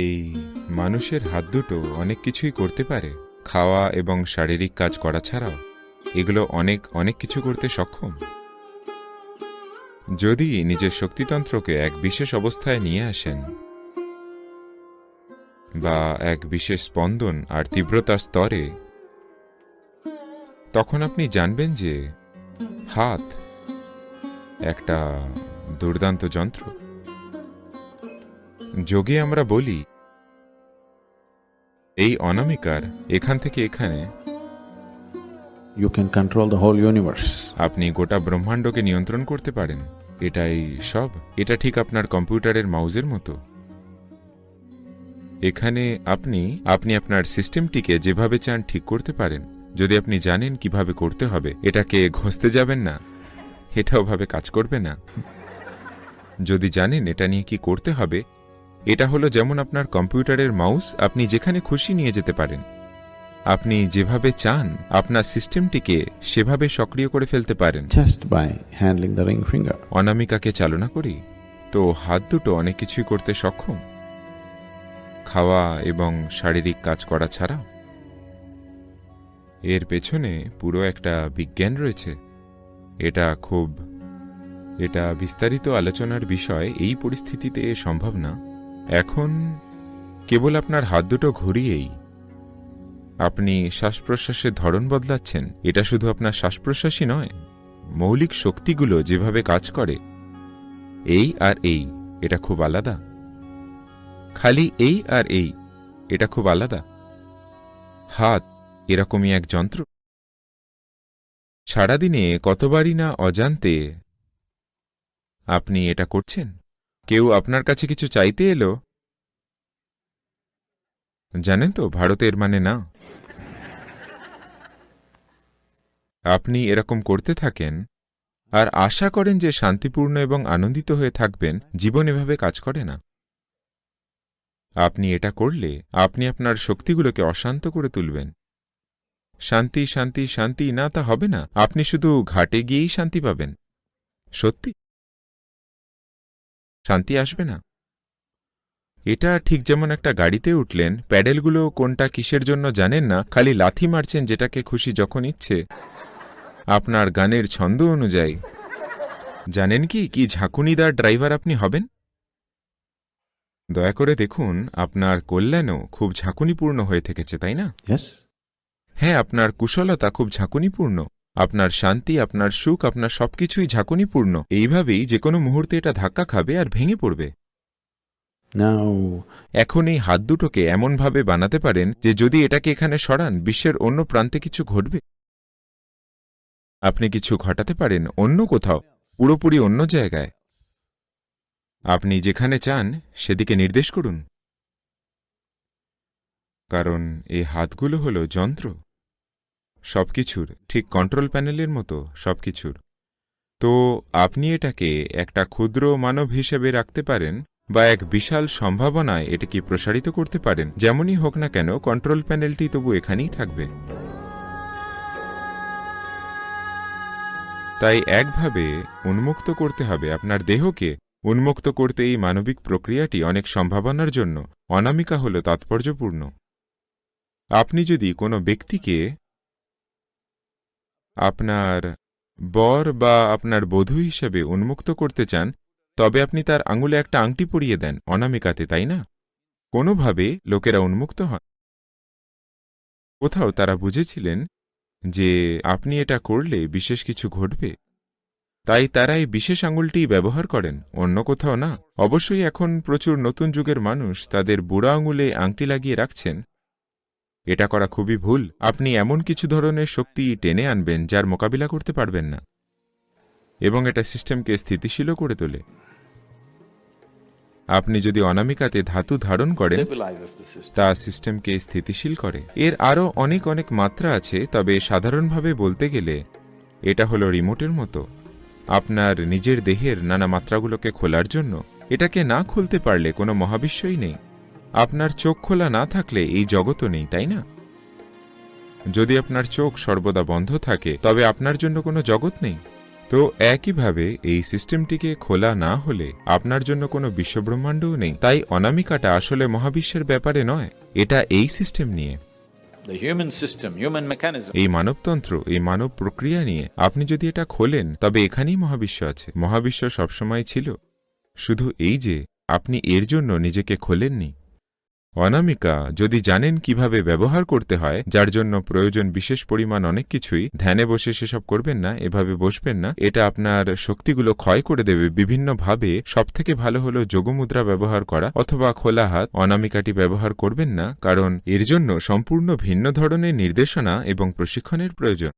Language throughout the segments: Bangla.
এই মানুষের হাত দুটো অনেক কিছুই করতে পারে। খাওয়া এবং শারীরিক কাজ করা ছাড়াও এগুলো অনেক অনেক কিছু করতে সক্ষম। যদি নিজের শক্তিতন্ত্রকে এক বিশেষ অবস্থায় নিয়ে আসেন বা এক বিশেষ স্পন্দন আর তীব্রতার স্তরে, তখন আপনি জানবেন যে হাত একটা দুর্দান্ত যন্ত্র। যোগে আমরা বলি এই অনামিকার এখান থেকে এখানে you can control the whole universe আপনি গোটা ব্রহ্মাণ্ডকে নিয়ন্ত্রণ করতে পারেন। এটাই সব। এটা ঠিক আপনার কম্পিউটারের মাউজের মতো। এখানে আপনি আপনি আপনার সিস্টেমটিকে যেভাবে চান ঠিক করতে পারেন। যদি আপনি জানেন কীভাবে করতে হবে এটাকে ঘষতে যাবেন না। এটাও ভাবে কাজ করবে না। যদি জানেন এটা নিয়ে কি করতে হবে এটা হলো যেমন আপনার কম্পিউটারের মাউস আপনি যেখানে খুশি নিয়ে যেতে পারেন। আপনি যেভাবে চান আপনার সিস্টেমটিকে সেভাবে সক্রিয় করে ফেলতে পারেন। Just by handling the ring finger. অনামিকাকে চালনা করি তো হাত দুটো অনেক কিছুই করতে সক্ষম। খাওয়া এবং শারীরিক কাজ করা ছাড়া। এর পেছনে পুরো একটা বিজ্ঞান রয়েছে। এটা খুব এটা বিস্তারিত আলোচনার বিষয় এই পরিস্থিতিতে সম্ভব না। এখন কেবল আপনার হাত দুটো ঘুরিয়েই আপনি শ্বাস প্রশ্বাসের ধরন বদলাচ্ছেন। এটা শুধু আপনার শ্বাস প্রশ্বাসই নয়, মৌলিক শক্তিগুলো যেভাবে কাজ করে, এই আর এই, এটা খুব আলাদা। খালি এই আর এই, এটা খুব আলাদা। হাত এরকমই এক যন্ত্র। সারাদিনে কতবারই না অজান্তে আপনি এটা করছেন। কেউ আপনার কাছে কিছু চাইতে এলো? জানেন তো, ভারতের মানে না। আপনি এরকম করতে থাকেন আর আশা করেন যে শান্তিপূর্ণ এবং আনন্দিত হয়ে থাকবেন, জীবন এভাবে কাজ করে না। আপনি এটা করলে আপনি আপনার শক্তিগুলোকে অশান্ত করে তুলবেন। শান্তি শান্তি শান্তি, না তা হবে না। আপনি শুধু ঘাটে গিয়েই শান্তি পাবেন। সত্যি? শান্তি আসবে না। এটা ঠিক যেমন একটা গাড়িতে উঠলেন প্যাডেলগুলো কোনটা কিসের জন্য জানেন না খালি লাথি মারছেন যেটাকে খুশি যখন ইচ্ছে। আপনার গানের ছন্দ অনুযায়ী। জানেন কি কি ঝাঁকুনিদার ড্রাইভার আপনি হবেন? দয়া করে দেখুন আপনার কল্যাণও খুব ঝাঁকুনিপূর্ণ হয়ে থেকেছে তাই না? হ্যাঁ আপনার কুশলতা খুব ঝাঁকুনিপূর্ণ। আপনার শান্তি আপনার সুখ আপনার সবকিছুই ঝাঁকুনিপূর্ণ। এইভাবেই যে কোনো মুহূর্তে এটা ধাক্কা খাবে আর ভেঙে পড়বে। এখন এই হাত দুটোকে এমনভাবে বানাতে পারেন যে যদি এটাকে এখানে সরান বিশ্বের অন্য প্রান্তে কিছু ঘটবে। আপনি কিছু ঘটাতে পারেন অন্য কোথাও পুরোপুরি অন্য জায়গায়। আপনি যেখানে চান সেদিকে নির্দেশ করুন। কারণ এই হাতগুলো হল যন্ত্র। সবকিছুর, ঠিক কন্ট্রোল প্যানেলের মতো সবকিছুর। তো আপনি এটাকে একটা ক্ষুদ্র মানব হিসেবে রাখতে পারেন বা এক বিশাল সম্ভাবনায় এটাকে প্রসারিত করতে পারেন। যেমনই হোক না কেন কন্ট্রোল প্যানেলটি তবু এখানেই থাকবে। তাই একভাবে উন্মুক্ত করতে হবে আপনার দেহকে। উন্মুক্ত করতে এই মানবিক প্রক্রিয়াটি অনেক সম্ভাবনার জন্য অনামিকা হল তাৎপর্যপূর্ণ। আপনি যদি কোনো ব্যক্তিকে আপনার বর বা আপনার বধূ হিসেবে উন্মুক্ত করতে চান, তবে আপনি তার আঙুলে একটা আংটি পরিয়ে দেন, অনামিকাতে, তাই না? কোনোভাবে লোকেরা উন্মুক্ত হন কোথাও তারা বুঝেছিলেন যে আপনি এটা করলে বিশেষ কিছু ঘটবে। তাই তারা এই বিশেষ আঙুলটি ব্যবহার করেন, অন্য কোথাও না। অবশ্যই এখন প্রচুর নতুন যুগের মানুষ তাদের বুড়া আঙুলে আংটি লাগিয়ে রাখছেন। এটা করা খুবই ভুল। আপনি এমন কিছু ধরনের শক্তি টেনে আনবেন যার মোকাবিলা করতে পারবেন না। এবং এটা সিস্টেমকে স্থিতিশীলও করে তোলে। আপনি যদি অনামিকাতে ধাতু ধারণ করেন. তা সিস্টেমকে স্থিতিশীল করে। এর আরও অনেক অনেক মাত্রা আছে তবে সাধারণভাবে বলতে গেলে এটা হলো রিমোটের মতো। আপনার নিজের দেহের নানা মাত্রাগুলোকে খোলার জন্য এটাকে না খুলতে পারলে কোনো মহাবিশ্বই নেই। আপনার চোখ খোলা না থাকলে এই জগতও নেই তাই না? যদি আপনার চোখ সর্বদা বন্ধ থাকে তবে আপনার জন্য কোনো জগৎ নেই। তো একইভাবে এই সিস্টেমটিকে খোলা না হলে আপনার জন্য কোনো বিশ্বব্রহ্মাণ্ডও নেই। তাই অনামিকাটা আসলে মহাবিশ্বের ব্যাপারে নয় এটা এই সিস্টেম নিয়ে। এই মানবতন্ত্র এই মানব প্রক্রিয়া নিয়ে আপনি যদি এটা খোলেন তবে এখানেই মহাবিশ্ব আছে। মহাবিশ্ব সবসময় ছিল। শুধু এই যে আপনি এর জন্য নিজেকে খোলেননি। অনামিকা, যদি জানেন কীভাবে ব্যবহার করতে হয়, যার জন্য প্রয়োজন বিশেষ পরিমাণ অনেক কিছুই, ধ্যানে বসে সেসব করবেন না, এভাবে বসবেন না, এটা আপনার শক্তিগুলো ক্ষয় করে দেবে। বিভিন্নভাবে সবথেকে ভালো হলো যোগমুদ্রা ব্যবহার করা অথবা খোলা হাত। অনামিকাটি ব্যবহার করবেন না, কারণ এর জন্য সম্পূর্ণ ভিন্ন ধরনের নির্দেশনা এবং প্রশিক্ষণের প্রয়োজন।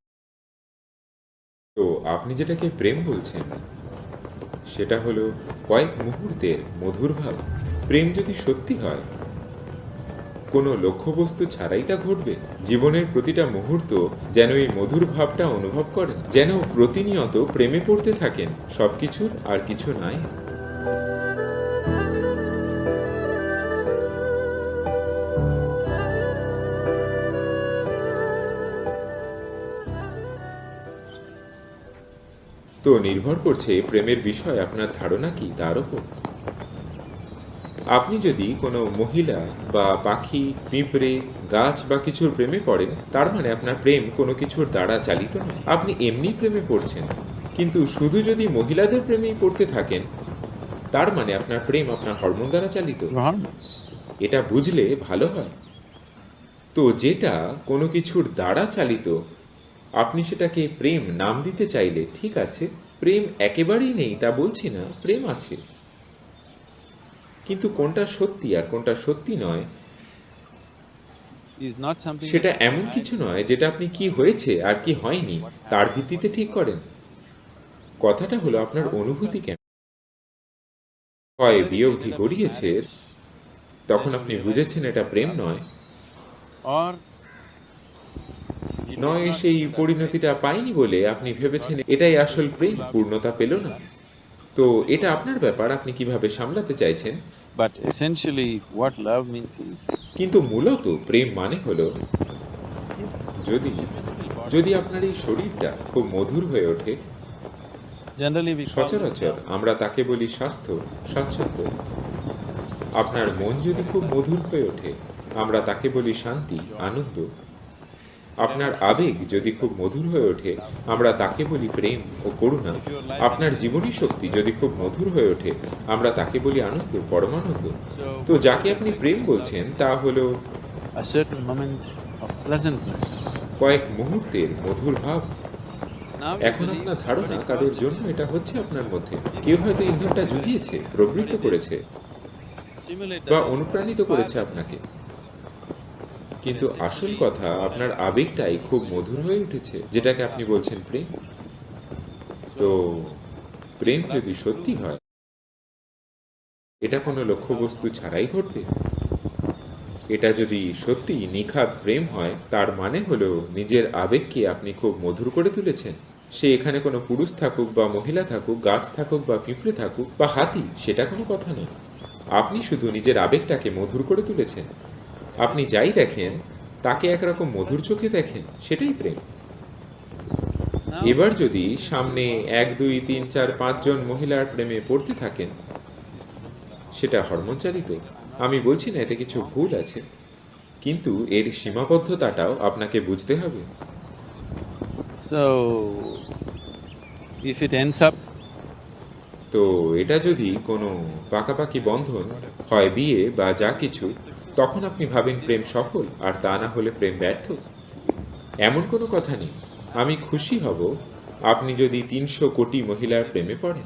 তো আপনি যেটাকে প্রেম বলছেন, সেটা হলো কয়েক মুহূর্তের মধুর ভাব। প্রেম যদি সত্যি হয় কোনো লক্ষ্যবস্তু ছাড়াই তা ঘটবে। জীবনের প্রতিটা মুহূর্ত যেন এই মধুর ভাবটা অনুভব করেন, যেন প্রতিনিয়ত প্রেমে পড়তে থাকেন। সবকিছুর আর কিছু নাই। তো নির্ভর করছে প্রেমের বিষয় আপনার ধারণা কি? তার উপর। আপনি যদি কোনো মহিলা বা পাখি পিঁপড়ে গাছ বা কিছুর প্রেমে পড়েন তার মানে আপনার প্রেম কোনো কিছুর দ্বারা চালিত নয়। আপনি এমনি প্রেমে পড়ছেন। কিন্তু শুধু যদি মহিলাদের প্রেমেই পড়তে থাকেন তার মানে আপনার প্রেম আপনার হরমোন দ্বারা চালিত। এটা বুঝলে ভালো হয়। তো যেটা কোনো কিছুর দ্বারা চালিত আপনি সেটাকে প্রেম নাম দিতে চাইলে ঠিক আছে প্রেম একেবারেই নেই তা বলছি না প্রেম আছে। কিন্তু কোনটা সত্যি আর কোনটা সত্যি নয় সেটা এমন কিছু নয় যেটা আপনি কি হয়েছে আর কি হয়নি তার ভিত্তিতে ঠিক করেন। কথাটা হলো আপনার অনুভূতি কেন হয় বিয়ে অবধি গড়িয়েছে তখন আপনি বুঝেছেন এটা প্রেম নয়। নয় সেই পরিণতিটা পাইনি বলে আপনি ভেবেছেন এটাই আসল প্রেম পূর্ণতা পেল না। তো এটা আপনার ব্যাপার আপনি কীভাবে সামলাতে চাইছেন? But essentially, what love means is কিন্তু মূলত প্রেম মানে হলো যদি যদি আপনার এই শরীরটা খুব মধুর হয়ে ওঠে সচরাচর আমরা তাকে বলি স্বাস্থ্য স্বাচ্ছন্দ্য। আপনার মন যদি খুব মধুর হয়ে ওঠে আমরা তাকে বলি শান্তি আনন্দ। আপনার আবেগ যদি খুব মধুর হয়ে ওঠে আমরা তাকে বলি প্রেম ও করুণা। আপনার জীবনী শক্তি যদি খুব মধুর হয়ে ওঠে আমরা তাকে বলি আনন্দ পরমানন্দ। তো যাকে আপনি প্রেম বলছেন তা হলো. কয়েক মুহূর্তের মধুর ভাব। এখন আপনার ধারণা কারোর জন্য এটা হচ্ছে আপনার মধ্যে? কেউ হয়তো ইন্ধনটা জুগিয়েছে প্রবৃত্ত করেছে বা অনুপ্রাণিত করেছে আপনাকে। কিন্তু আসল কথা, আপনার আবেগটাই খুব মধুর হয়ে উঠেছে, যেটাকে আপনি বলছেন প্রেম। তো প্রেম যদি সত্যি হয়, এটা কোনো লক্ষ্যবস্তু ছাড়াই ঘটবে। এটা যদি সত্যি নিখাত প্রেম হয়, তার মানে হলো নিজের আবেগকে আপনি খুব মধুর করে তুলেছেন। সে এখানে কোনো পুরুষ থাকুক বা মহিলা থাকুক, গাছ থাকুক বা পিঁপড়ে থাকুক বা হাতি, সেটা কোনো কথা নয়। আপনি শুধু নিজের আবেগটাকে মধুর করে তুলেছেন। আপনি যাই দেখেন তাকে একরকম মধুর চোখে দেখেন সেটাই প্রেম। এবার যদি সামনে এক দুই তিন চার পাঁচজন মহিলার প্রেমে পড়তে থাকেন সেটা হরমোন চালিত আমি বলছি না এতে কিছু ভুল আছে। কিন্তু এর সীমাবদ্ধতাটাও আপনাকে বুঝতে হবে। So if it ends up তো এটা যদি কোনো পাকাপাকি বন্ধন হয় বিয়ে বা যা কিছু, তখন আপনি ভাবেন প্রেম সফল আর তা না হলে প্রেম ব্যর্থ? এমন কোনো কথা নেই। আমি খুশি হব আপনি যদি তিনশো কোটি মহিলার প্রেমে পড়েন।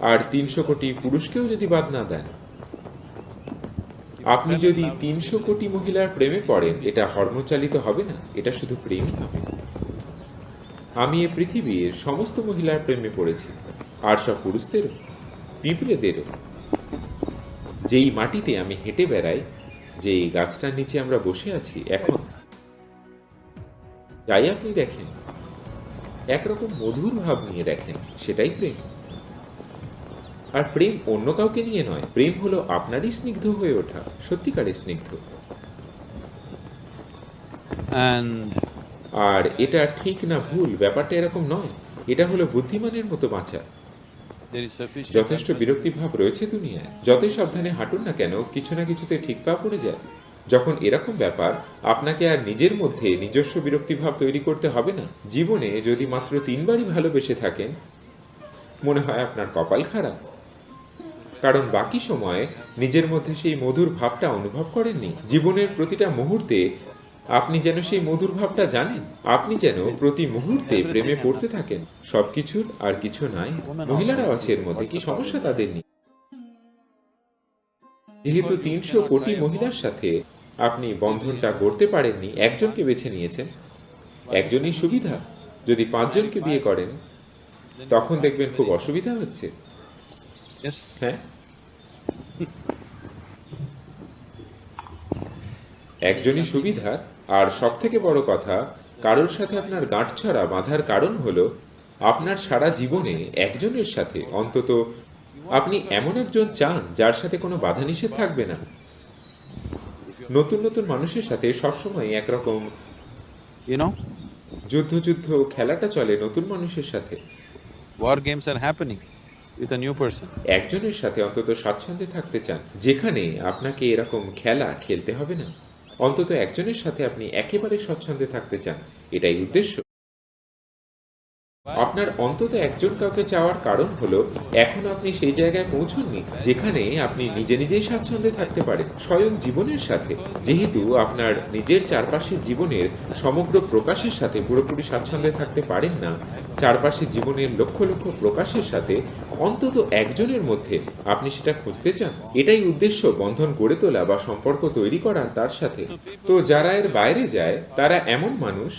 আর তিনশো কোটি পুরুষকেও যদি বাদ না দেন। আপনি যদি তিনশো কোটি মহিলার প্রেমে পড়েন, এটা হর্মচালিত হবে না? এটা শুধু প্রেমই হবে। আমি এ পৃথিবীর সমস্ত মহিলার প্রেমে পড়েছি। আর সব পুরুষদেরও, পিঁপড়েদেরও। যেই মাটিতে আমি হেঁটে বেড়াই যে গাছটার নিচে আমরা বসে আছি এখন যাই আপনি দেখেন, একরকম মধুর ভাব নিয়ে দেখেন, সেটাই প্রেম। আর প্রেম অন্য কাউকে নিয়ে নয়, প্রেম হলো আপনারই স্নিগ্ধ হয়ে ওঠা, সত্যিকারের স্নিগ্ধ। And আর এটা ঠিক না ভুল ব্যাপারটা এরকম নয়। এটা হলো বুদ্ধিমানের মতো বাঁচা. যথেষ্ট empathy. বিরক্তি ভাব রয়েছে দুনিয়ায়। যতই সাবধানে হাঁটুন না কেন কিছু না কিছুতে ঠিক পা পড়ে যায়। যখন এরকম ব্যাপার আপনাকে আর নিজের মধ্যে নিজস্ব বিরক্তি ভাব তৈরি করতে হবে না। জীবনে যদি মাত্র তিনবারই ভালোবেসে থাকেন মনে হয় আপনার কপাল খারাপ। কারণ বাকি সময়ে নিজের মধ্যে সেই মধুর ভাবটা অনুভব করেননি। জীবনের প্রতিটা মুহূর্তে আপনি যেন সেই মধুর ভাবটা জানেন। আপনি যেন প্রতি মুহূর্তে প্রেমে পড়তে থাকেন। সবকিছুর আর কিছু নাই। মহিলারাও আছে এর মধ্যে কি সমস্যা তাদের নেই। যেহেতু তিনশো কোটি মহিলার সাথে আপনি বন্ধনটা গড়তে পারেননি একজনকে বেছে নিয়েছেন। একজনই সুবিধা যদি পাঁচজনকে বিয়ে করেন তখন দেখবেন খুব অসুবিধা হচ্ছে. হ্যাঁ? একজনই সুবিধা আর সব থেকে বড় কথা কারোর সাথে আপনার গাঁটছড়া বাঁধার কারণ হলো আপনার সারা জীবনে একজনের সাথে অন্তত আপনি এমন একজন চান যার সাথে কোনো বাধা নিষেধ থাকবে না। নতুন নতুন মানুষের সাথে সবসময় একরকম যুদ্ধ যুদ্ধ খেলাটা চলে নতুন মানুষের সাথে. একজনের সাথে অন্তত স্বাচ্ছন্দ্যে থাকতে চান যেখানে আপনাকে এরকম খেলা খেলতে হবে না। অন্তত একজনের সাথে আপনি একেবারে স্বচ্ছন্দে থাকতে চান। এটাই উদ্দেশ্য। আপনার অন্তত একজন কাউকে চাওয়ার কারণ হলো, এখন আপনি সেই জায়গায় পৌঁছননি, যেখানে আপনি নিজে নিজেই স্বাচ্ছন্দ্যে থাকতে পারেন, স্বয়ং জীবনের সাথে। যেহেতু আপনার নিজের চারপাশের জীবনের সমগ্র প্রকাশের সাথে পুরোপুরি স্বাচ্ছন্দ্যে থাকতে পারেন না, চারপাশের জীবনের লক্ষ লক্ষ প্রকাশের সাথে অন্তত একজনের মধ্যে আপনি সেটা খুঁজতে চান। এটাই উদ্দেশ্য বন্ধন গড়ে তোলা বা সম্পর্ক তৈরি করা তার সাথে। তো যারা এর বাইরে যায়, তারা এমন মানুষ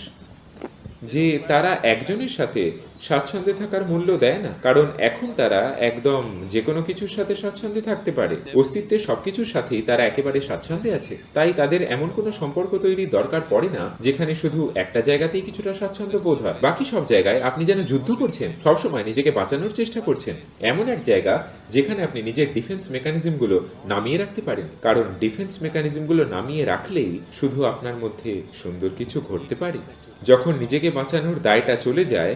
যে তারা একজনের সাথে স্বাচ্ছন্দ্যে থাকার মূল্য দেয় না। কারণ এখন তারা একদম যে কোনো কিছুর সাথে স্বাচ্ছন্দ্যে থাকতে পারে। অস্তিত্বের সবকিছুর সাথেই তারা একেবারে স্বাচ্ছন্দ্যে আছে। তাই তাদের এমন কোনো সম্পর্ক তৈরির দরকার পড়ে না, যেখানে শুধু একটা জায়গাতেই কিছুটা স্বাচ্ছন্দ্য বোধ হয়। বাকি সব জায়গায় আপনি যেন যুদ্ধ করছেন, সবসময় নিজেকে বাঁচানোর চেষ্টা করছেন। এমন এক জায়গা যেখানে আপনি নিজের ডিফেন্স মেকানিজমগুলো নামিয়ে রাখতে পারেন। কারণ ডিফেন্স মেকানিজমগুলো নামিয়ে রাখলেই শুধু আপনার মধ্যে সুন্দর কিছু ঘটতে পারে। যখন নিজেকে বাঁচানোর দায়টা চলে যায়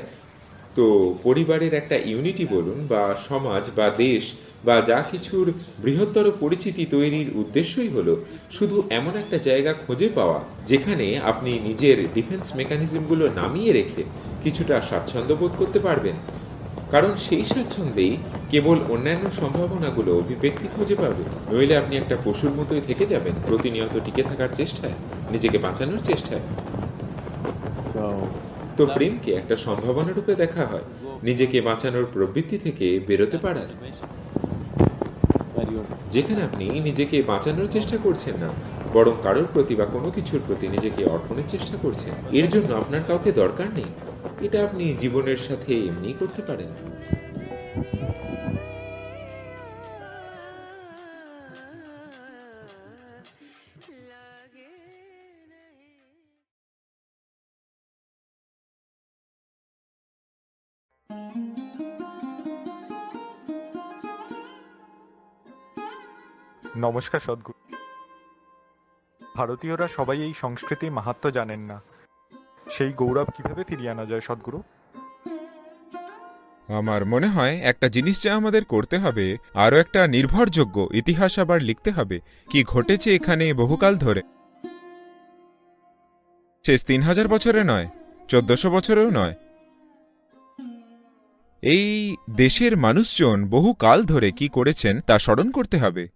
তো পরিবারের একটা ইউনিটি বলুন বা সমাজ বা দেশ বা যা কিছুর বৃহত্তর পরিচিতি তৈরির উদ্দেশ্যই হলো শুধু এমন একটা জায়গা খুঁজে পাওয়া যেখানে আপনি নিজের ডিফেন্স মেকানিজমগুলো নামিয়ে রেখে কিছুটা স্বাচ্ছন্দ্য বোধ করতে পারবেন। কারণ সেই স্বাচ্ছন্দ্যেই কেবল অন্যান্য সম্ভাবনাগুলো অভিব্যক্তি খুঁজে পাবে। নইলে আপনি একটা পশুর মতোই থেকে যাবেন, প্রতিনিয়ত টিকে থাকার চেষ্টায়, নিজেকে বাঁচানোর চেষ্টায়। তো প্রেমকে একটা সম্ভাবনা রূপে দেখা হয়। নিজেকে বাঁচানোর প্রবৃত্তি থেকে বেরোতে পারার যেখানে আপনি নিজেকে বাঁচানোর চেষ্টা করছেন না, বরং কারোর প্রতি বা কোনো কিছুর প্রতি নিজেকে অর্পণের চেষ্টা করছেন। এর জন্য আপনার কাউকে দরকার নেই। এটা আপনি জীবনের সাথে এমনি করতে পারেন। নমস্কার সদ্গুরু। ভারতীয়রা সবাই এই সংস্কৃতির মাহাত্ম্য জানেন না। সেই গৌরব কীভাবে ফিরিয়ে আনা যায় সদ্গুরু? আমার মনে হয় একটা জিনিস যা আমাদের করতে হবে, আরও একটা নির্ভরযোগ্য ইতিহাস আবার লিখতে হবে। কি ঘটেছে এখানে বহুকাল ধরে? শেষ তিন হাজার বছরে নয়, চোদ্দশো বছরেও নয়। এই দেশের মানুষজন বহু কাল ধরে কি করেছেন তা স্মরণ করতে হবে।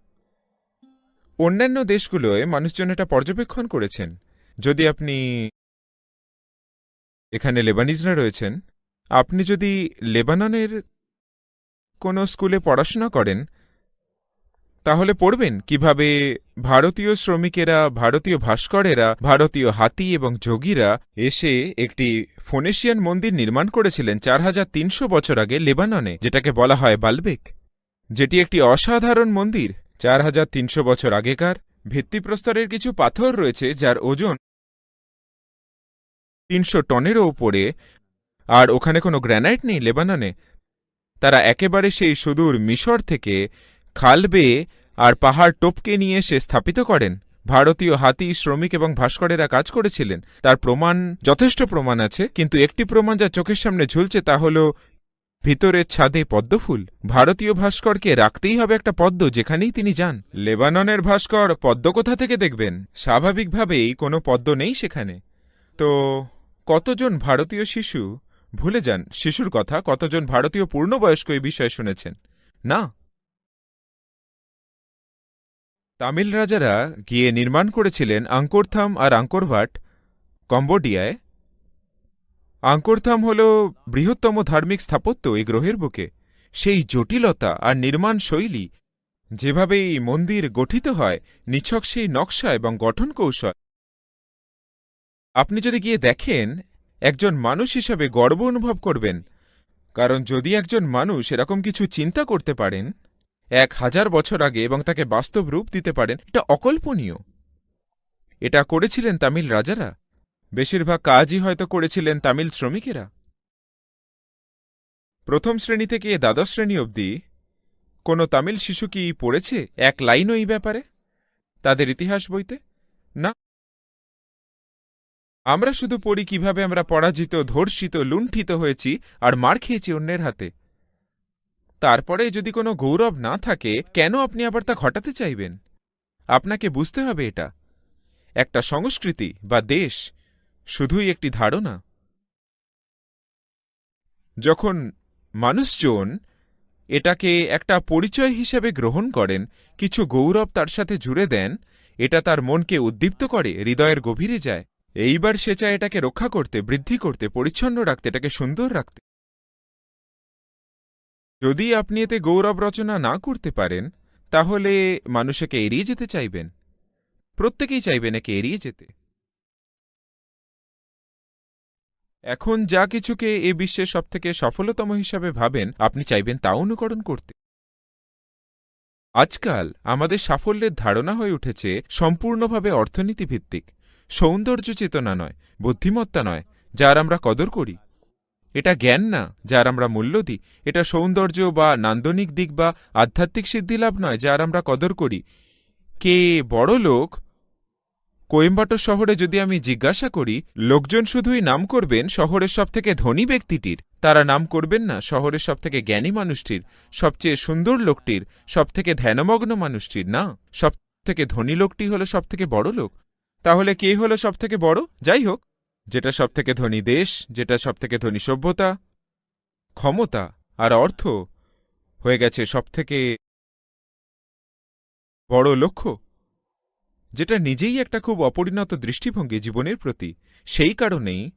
অন্যান্য দেশগুলোয় মানুষজন এটা পর্যবেক্ষণ করেছেন। যদি আপনি এখানে লেবানিজরা রয়েছেন, আপনি যদি লেবাননের কোনো স্কুলে পড়াশোনা করেন তাহলে পড়বেন কীভাবে ভারতীয় শ্রমিকেরা, ভারতীয় ভাস্করেরা, ভারতীয় হাতি এবং যোগীরা এসে একটি ফোনেশিয়ান মন্দির নির্মাণ করেছিলেন চার হাজার তিনশো বছর আগে লেবাননে, যেটাকে বলা হয় বালবেক। যেটি একটি অসাধারণ মন্দির। চার হাজার তিনশো বছর আগেকার। ভিত্তিপ্রস্তরের কিছু পাথর রয়েছে যার ওজন তিনশো টনেরও উপরে। আর ওখানে কোনো গ্র্যানাইট নেই লেবাননে। তারা একেবারে সেই সুদূর মিশর থেকে খাল বেয়ে আর পাহাড় টপকে নিয়ে এসে স্থাপিত করেন। ভারতীয় হাতি, শ্রমিক এবং ভাস্করেরা কাজ করেছিলেন। তার প্রমাণ, যথেষ্ট প্রমাণ আছে, কিন্তু একটি প্রমাণ যা চোখের সামনে ঝুলছে তা হল ভিতরের ছাদে পদ্মফুল। ভারতীয় ভাস্করকে রাখতেই হবে একটা পদ্ম যেখানেই তিনি যান। লেবাননের ভাস্কর পদ্ম কোথা থেকে দেখবেন? স্বাভাবিকভাবেই কোনো পদ্ম নেই সেখানে। তো কতজন ভারতীয় শিশু ভুলে যান? শিশুর কথা, কতজন ভারতীয় পূর্ণবয়স্ক এই বিষয়ে শুনেছেন? না তামিল রাজারা গিয়ে নির্মাণ করেছিলেন আঙ্কোরথাম আর আঙ্কোরভাট কম্বোডিয়ায়। আঙ্কোরথাম হল বৃহত্তম ধার্মিক স্থাপত্য এই গ্রহের বুকে। সেই জটিলতা আর নির্মাণ শৈলী যেভাবে এই মন্দির গঠিত হয়, নিছক সেই নকশা এবং গঠন কৌশল। আপনি যদি গিয়ে দেখেন, একজন মানুষ হিসাবে গর্ব অনুভব করবেন। কারণ যদি একজন মানুষ এরকম কিছু চিন্তা করতে পারেন এক হাজার বছর আগে এবং তাকে বাস্তব রূপ দিতে পারেন, এটা অকল্পনীয়। এটা করেছিলেন তামিল রাজারা। বেশিরভাগ কাজই হয়তো করেছিলেন তামিল শ্রমিকেরা। প্রথম শ্রেণি থেকে দ্বাদশ শ্রেণি অবধি কোনো তামিল শিশু কি পড়েছে? এক লাইনও এই ব্যাপারে? তাদের ইতিহাস বইতে? না। আমরা শুধু পড়ি কীভাবে আমরা পরাজিত, ধর্ষিত, লুণ্ঠিত হয়েছি আর মার খেয়েছি অন্যের হাতে। তারপরে যদি কোনো গৌরব না থাকে, কেন আপনি আবার তা ঘটাতে চাইবেন? আপনাকে বুঝতে হবে এটা। একটা সংস্কৃতি বা দেশ শুধুই একটি ধারণা। যখন মানুষজন এটাকে একটা পরিচয় হিসেবে গ্রহণ করেন, কিছু গৌরব তার সাথে জুড়ে দেন, এটা তার মনকে উদ্দীপ্ত করে, হৃদয়ের গভীরে যায়। এইবার সে চায় এটাকে রক্ষা করতে, বৃদ্ধি করতে, পরিচ্ছন্ন রাখতে, এটাকে সুন্দর রাখতে। যদি আপনি এতে গৌরব রচনা না করতে পারেন, তাহলে মানুষকে এড়িয়ে যেতে চাইবেন। প্রত্যেকেই চাইবেন একে এড়িয়ে যেতে। এখন যা কিছুকে এ বিশ্বের সবথেকে সফলতম হিসাবে ভাবেন, আপনি চাইবেন তা অনুকরণ করতে। আজকাল আমাদের সাফল্যের ধারণা হয়ে উঠেছে সম্পূর্ণভাবে অর্থনীতিভিত্তিক। সৌন্দর্য চেতনা নয়, বুদ্ধিমত্তা নয়, যার আমরা কদর করি। এটা জ্ঞান না, যার আমরা মূল্য দিই। এটা সৌন্দর্য বা নান্দনিক দিক বা আধ্যাত্মিক সিদ্ধিলাভ নয়, যার আমরা কদর করি। কে বড় লোক, কোয়েম্বাটোর শহরে যদি আমি জিজ্ঞাসা করি, লোকজন শুধুই নাম করবেন, শহরের সবথেকে ধনী ব্যক্তিটির। তারা নাম করবেন না, শহরের সবথেকে জ্ঞানী মানুষটির। সবচেয়ে সুন্দর লোকটির, সবথেকে ধ্যানমগ্ন মানুষটির, না? সবথেকে ধনী লোকটি হলো সবথেকে বড় লোক। তাহলে কে হলো সবথেকে বড়? যাই হোক। যেটা সবথেকে ধনী দেশ, যেটা সবথেকে ধনী সভ্যতা, ক্ষমতা আর অর্থ হয়ে গেছে সবথেকে বড় লক্ষ্য, যেটা নিজেই একটা খুব অপরিণত দৃষ্টিভঙ্গি জীবনের প্রতি। সেই কারণেই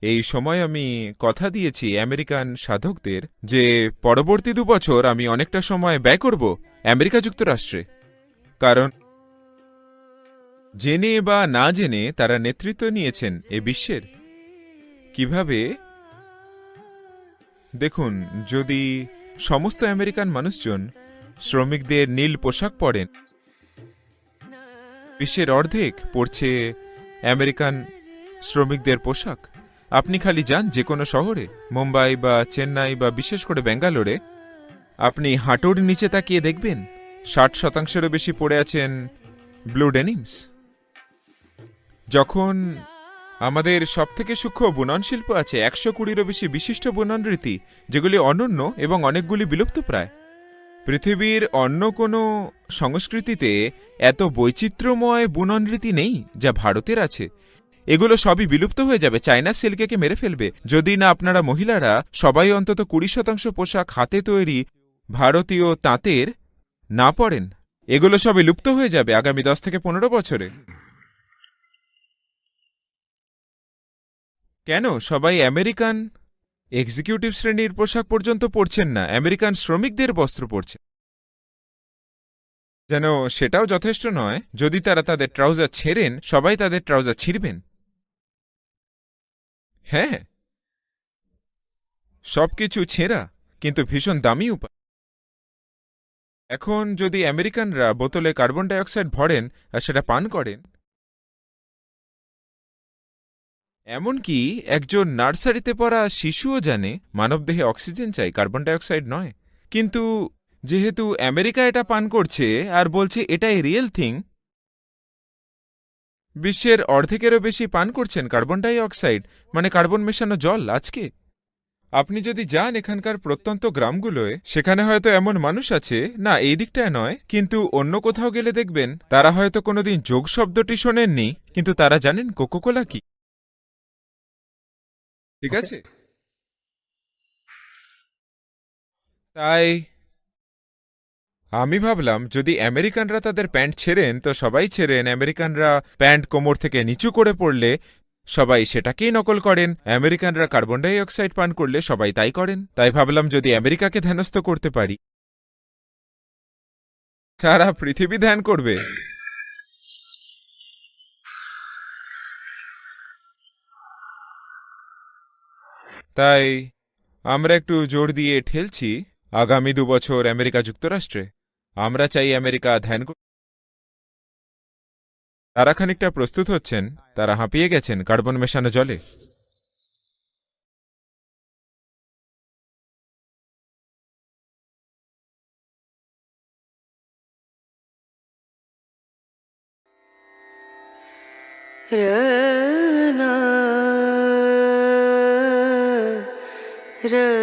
এই সময় আমি কথা দিয়েছি আমেরিকান সাধকদের যে পরবর্তী দুবছর আমি অনেকটা সময় ব্যয় করব আমেরিকা যুক্তরাষ্ট্রে। কারণ জেনে বা না জেনে তারা নেতৃত্ব নিয়েছেন এ বিশ্বের। কীভাবে? দেখুন, যদি সমস্ত আমেরিকান মানুষজন শ্রমিকদের নীল পোশাক পরেন, বিশ্বের অর্ধেক পড়ছে আমেরিকান শ্রমিকদের পোশাক। আপনি খালি যান যে কোনো শহরে, মুম্বাই বা চেন্নাই বা বিশেষ করে ব্যাঙ্গালোরে, আপনি হাঁটুর নিচে তাকিয়ে দেখবেন, ষাট শতাংশেরও বেশি পড়ে আছেন ব্লু ডেনিমস। যখন আমাদের সবথেকে সূক্ষ্ম বুনন শিল্প আছে, একশো কুড়িরও বেশি বিশিষ্ট বুনন রীতি, যেগুলি অনন্য এবং অনেকগুলি বিলুপ্তপ্রায় পৃথিবীর অন্য কোনো সংস্কৃতিতে এত বৈচিত্র্যময় বুনন রীতি নেই যা ভারতের আছে। এগুলো সবই বিলুপ্ত হয়ে যাবে চায়না সিল্কেকে মেরে ফেলবে। যদি না আপনারা মহিলারা সবাই অন্তত কুড়ি শতাংশ পোশাক হাতে তৈরি ভারতীয় তাঁতের না পড়েন এগুলো সবই লুপ্ত হয়ে যাবে আগামী দশ থেকে পনেরো বছরে। কেন? সবাই আমেরিকান এক্সিকিউটিভ শ্রেণির পোশাক পর্যন্ত পরছেন না। আমেরিকান শ্রমিকদের বস্ত্র পরছেন যেন সেটাও যথেষ্ট নয়, যদি তারা তাদের ট্রাউজার ছেড়েন, সবাই তাদের ট্রাউজার ছিঁড়বেন। হ্যাঁ। সবকিছু ছেঁড়া, কিন্তু ভীষণ দামি উপায়। এখন যদি আমেরিকানরা বোতলে কার্বন ডাইঅক্সাইড ভরেন আর সেটা পান করেন এমনকি একজন নার্সারিতে পড়া শিশুও জানে মানবদেহে অক্সিজেন চাই, কার্বন ডাইঅক্সাইড নয়। কিন্তু যেহেতু আমেরিকা এটা পান করছে আর বলছে এটাই রিয়েল থিং, বিশ্বের অর্ধেকেরও বেশি পান করছেন কার্বন ডাই অক্সাইড মানে কার্বন মেশানো জল আজকে। আপনি যদি যান এখানকার প্রত্যন্ত গ্রামগুলোয়, সেখানে হয়তো এমন মানুষ আছে, না, এই দিকটায় নয়, কিন্তু অন্য কোথাও গেলে দেখবেন, তারা হয়তো কোনোদিন যোগ শব্দটি শোনেননি, কিন্তু তারা জানেন কোকোকোলা কি। ঠিক আছে? তাই আমি ভাবলাম যদি আমেরিকানরা তাদের প্যান্ট ছেড়েন তো সবাই ছেড়েন। আমেরিকানরা প্যান্ট কোমর থেকে নিচু করে পড়লে সবাই সেটাকেই নকল করেন। আমেরিকানরা কার্বন ডাই অক্সাইড পান করলে সবাই তাই করেন। তাই ভাবলাম যদি আমেরিকাকে ধ্যানস্থ করতে পারি। সারা পৃথিবী ধ্যান করবে। তাই আমরা একটু জোর দিয়ে ঠেলছি আগামী দু বছর আমেরিকা যুক্তরাষ্ট্রে। আমরা চাই আমেরিকা ধ্যান তারা খানিকটা প্রস্তুত হচ্ছেন, তারা হাঁপিয়ে গেছেন কার্বন মেশানো জলে। Rana Hırı.